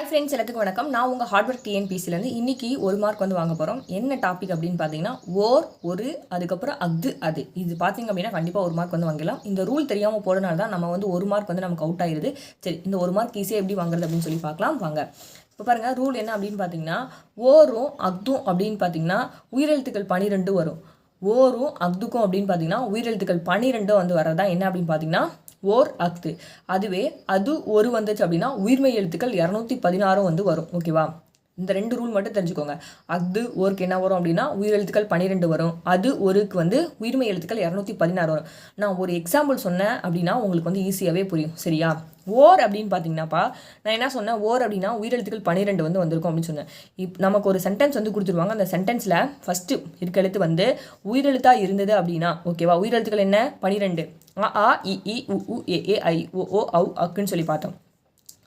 Hi friends எல்லாத்துக்கும் வணக்கம். நான் உங்கள் ஹார்ட்வேர் டிஎன்பிசிலேருந்து இன்றைக்கி ஒரு மார்க் வந்து வாங்க போகிறோம் என்ன டாபிக் அப்படின்னு பார்த்தீங்கன்னா ஓர் ஒரு அதுக்கப்புறம் அஃது அது. இது பார்த்தீங்க அப்படின்னா கண்டிப்பாக ஒரு மார்க் வந்து வாங்கலாம் இந்த ரூல் தெரியாமல் போடனால தான் நம்ம வந்து ஒரு மார்க் வந்து நமக்கு அவுட் ஆயிடுது சரி இந்த ஒரு மார்க் ஈஸியாக எப்படி வாங்குறது அப்படின்னு சொல்லி பார்க்கலாம் வாங்க. இப்போ பாருங்கள் ரூல் என்ன அப்படின்னு பார்த்தீங்கன்னா ஓரும் அக்தும் அப்படின்னு பார்த்தீங்கன்னா உயிரெழுத்துக்கள் பனிரெண்டு வரும். ஓரும் அக்துக்கும் அப்படின்னு பார்த்தீங்கன்னா உயிரெழுத்துக்கள் பன்னிரெண்டும் வந்து வரதா என்ன அப்படின்னு பார்த்தீங்கன்னா ஓர் அக்து அதுவே அது ஒரு வந்துச்சு அப்படின்னா உயிர்மை எழுத்துக்கள் இரநூத்தி பதினாறும் வந்து வரும். ஓகேவா இந்த ரெண்டு ரூல் மட்டும் தெரிஞ்சுக்கோங்க. அது ஓருக்கு என்ன வரும் அப்படின்னா உயிரெழுத்துக்கள் பன்னிரெண்டு வரும். அது ஒருக்கு வந்து உயிர்மை எழுத்துக்கள் இரநூத்தி பதினாறு வரும். நான் ஒரு எக்ஸாம்பிள் சொன்னேன் அப்படின்னா உங்களுக்கு வந்து ஈஸியாகவே புரியும். சரியா? ஓர் அப்படின்னு பார்த்தீங்கன்னாப்பா நான் என்ன சொன்னேன்? ஓர் அப்படின்னா உயிரெழுத்துக்கள் பன்னிரெண்டு வந்து வந்திருக்கும் அப்படின்னு சொன்னேன். இப் நமக்கு ஒரு சென்டென்ஸ் வந்து கொடுத்துருவாங்க. அந்த சென்டென்ஸில் ஃபஸ்ட்டு இருக்க எழுத்து வந்து உயிரெழுத்தாக இருந்தது அப்படின்னா ஓகேவா உயிரெழுத்துக்கள் என்ன? பன்னிரெண்டு அ ஆ இ உ உ ஏ ஏ ஐ ஓ ஓ அவு அக்குன்னு சொல்லி பார்த்தோம்.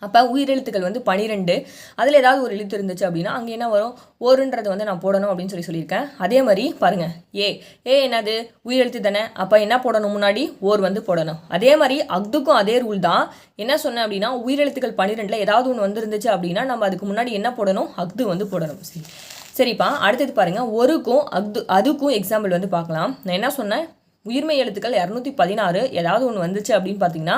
அப்போ உயிரெழுத்துக்கள் வந்து பனிரெண்டு. அதில் ஏதாவது ஒரு எழுத்து இருந்துச்சு அப்படின்னா அங்கே என்ன வரும்? ஓருன்றது வந்து நான் போடணும் அப்படின்னு சொல்லி சொல்லியிருக்கேன். அதே மாதிரி பாருங்கள் ஏ. ஏ என்னது? உயிரெழுத்து தானே? அப்போ என்ன போடணும் முன்னாடி? ஓர் வந்து போடணும். அதே மாதிரி அக்துக்கும் அதே ரூல் தான். என்ன சொன்னேன் அப்படின்னா உயிரெழுத்துக்கள் பன்னிரெண்டில் ஏதாவது ஒன்று வந்துருந்துச்சு அப்படின்னா நம்ம அதுக்கு முன்னாடி என்ன போடணும்? அக்து வந்து போடணும். சரி. சரிப்பா அடுத்தது பாருங்கள் ஒருக்கும் அக்து அதுக்கும் எக்ஸாம்பிள் வந்து பார்க்கலாம். நான் என்ன சொன்னேன்? உயிர்மை எழுத்துக்கள் இரநூத்தி பதினாறு ஏதாவது ஒன்று வந்துச்சு அப்படின்னு பார்த்தீங்கன்னா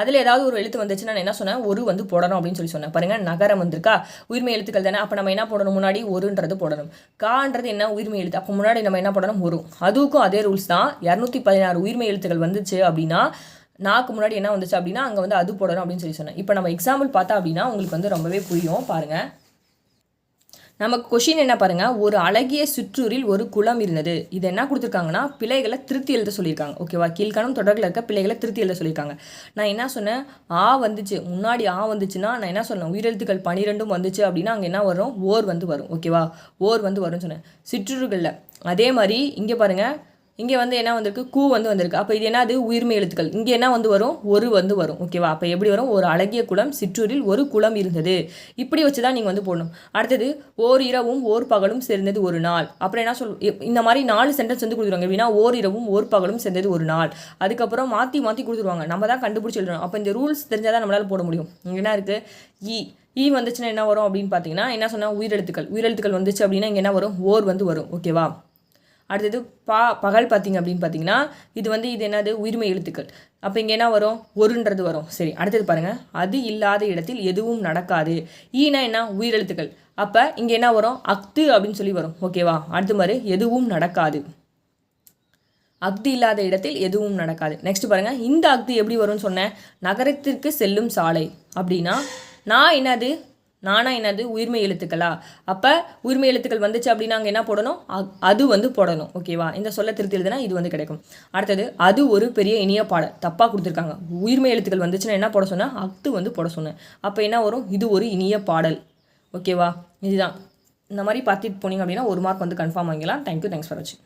அதில் ஏதாவது ஒரு எழுத்து வந்துச்சுன்னா நான் என்ன சொன்னேன்? ஒரு வந்து போடணும் அப்படின்னு சொல்லி சொன்னேன். பாருங்கள் நகரம் வந்திருக்கா? உயிர்மை எழுத்துக்கள் தானே? அப்போ நம்ம என்ன போடணும்? முன்னாடி ஒருன்றது போடணும். கான்றது என்ன உயிர்மை எழுத்து? அப்போ முன்னாடி நம்ம என்ன போடணும்? ஒரு. அதுக்கும் அதே ரூல்ஸ் தான். இரநூத்தி பதினாறு உயிர்மை எழுத்துக்கள் வந்துச்சு அப்படின்னா நாக்கு முன்னாடி என்ன வந்துச்சு அப்படின்னா அங்கே வந்து அது போடணும் அப்படின்னு சொல்லி சொன்னேன். இப்போ நம்ம எக்ஸாம்பிள் பார்த்தா அப்படின்னா உங்களுக்கு வந்து ரொம்பவே புரியும். பாருங்கள் நமக்கு கொஷின் என்ன பாருங்கள் ஒரு அழகிய சுற்றூரில் ஒரு குளம் இருந்தது. இது என்ன கொடுத்துருக்காங்கன்னா பிள்ளைகளை திருத்தி எழுத சொல்லியிருக்காங்க. ஓகேவா கீழ்கணும் தொடரில் இருக்க பிள்ளைகளை திருத்தி எழுத சொல்லியிருக்காங்க. நான் என்ன சொன்னேன்? ஆ வந்துச்சு. முன்னாடி ஆ வந்துச்சுன்னா நான் என்ன சொன்னேன்? உயிரெழுத்துக்கள் பனிரெண்டும் வந்துச்சு அப்படின்னா அங்கே என்ன வரும்? ஓர் வந்து வரும். ஓகேவா ஓர் வந்து வரும்னு சொன்னேன். சிற்றூர்களில். அதே மாதிரி இங்கே பாருங்கள் இங்கே வந்து என்ன வந்திருக்கு? கூ வந்து வந்திருக்கு. அப்போ இது என்னது? உயிர்மை எழுத்துக்கள். இங்கே என்ன வந்து வரும்? ஒரு வந்து வரும். ஓகேவா அப்போ எப்படி வரும்? ஒரு அழகிய குளம் சிற்றூரில் ஒரு குளம் இருந்தது. இப்படி வச்சு தான் நீங்கள் வந்து போடணும். அடுத்தது ஓர் இரவும் ஓர் பகலும் சேர்ந்தது ஒரு நாள். அப்புறம் என்ன சொல் இந்த மாதிரி நாலு சென்டென்ஸ் வந்து கொடுத்துருவாங்க. எப்படின்னா ஓர் இரவும் ஓர் பகலும் சேர்ந்தது ஒரு நாள். அதுக்கப்புறம் மாற்றி மாற்றி கொடுத்துருவாங்க. நம்ம தான் கண்டுபிடிச்சி எழுதணும். அப்போ இந்த ரூல்ஸ் தெரிஞ்சால் தான் நம்மளால் போட முடியும். இங்கே என்ன இருக்குது இ e. ஈ e வந்துச்சுன்னா என்ன வரும் அப்படின்னு பார்த்தீங்கன்னா என்ன சொன்னால் உயிரெழுத்துக்கள். உயிரெழுத்துக்கள் வந்துச்சு அப்படின்னா இங்கே என்ன வரும்? ஓர் வந்து வரும். ஓகேவா அடுத்தது பா பகல் பார்த்திங்க அப்படின்னு பார்த்தீங்கன்னா இது வந்து இது என்னது? உயிர்மை எழுத்துக்கள். அப்போ இங்கே என்ன வரும்? ஒருன்றது வரும். சரி அடுத்தது பாருங்கள் அது இல்லாத இடத்தில் எதுவும் நடக்காது. ஈனா என்ன? உயிரெழுத்துக்கள் அப்போ இங்கே என்ன வரும்? அக்து அப்படின்னு சொல்லி வரும். ஓகேவா அடுத்த மாதிரி எதுவும் நடக்காது. அக்தி இல்லாத இடத்தில் எதுவும் நடக்காது. நெக்ஸ்ட் பாருங்கள் இந்த அக்தி எப்படி வரும்னு சொன்னேன். நகரத்திற்கு செல்லும் சாலை. அப்படின்னா நான் என்னது? நானா என்னது? உயிர்மை எழுத்துக்களா? அப்போ உயிர்மை எழுத்துக்கள் வந்துச்சு அப்படின்னா அங்கே என்ன போடணும்? அது வந்து போடணும். ஓகேவா இந்த சொல்ல திருத்தி எழுதுனா இது வந்து கிடைக்கும். அடுத்தது அது ஒரு பெரிய இனிய பாடல். தப்பாக கொடுத்துருக்காங்க. உயிர்மை எழுத்துக்கள் வந்துச்சுன்னா என்ன போட சொன்னால் அத்து வந்து போட சொன்னேன். அப்போ என்ன வரும்? இது ஒரு இனிய பாடல். ஓகேவா இதுதான். இந்த மாதிரி பார்த்துட்டு போனீங்க அப்படின்னா ஒரு மார்க் வந்து கன்ஃபார்ம் வாங்கிக்கலாம் தேங்க்யூ தேங்க்ஸ் ஃபார் வாட்சிங்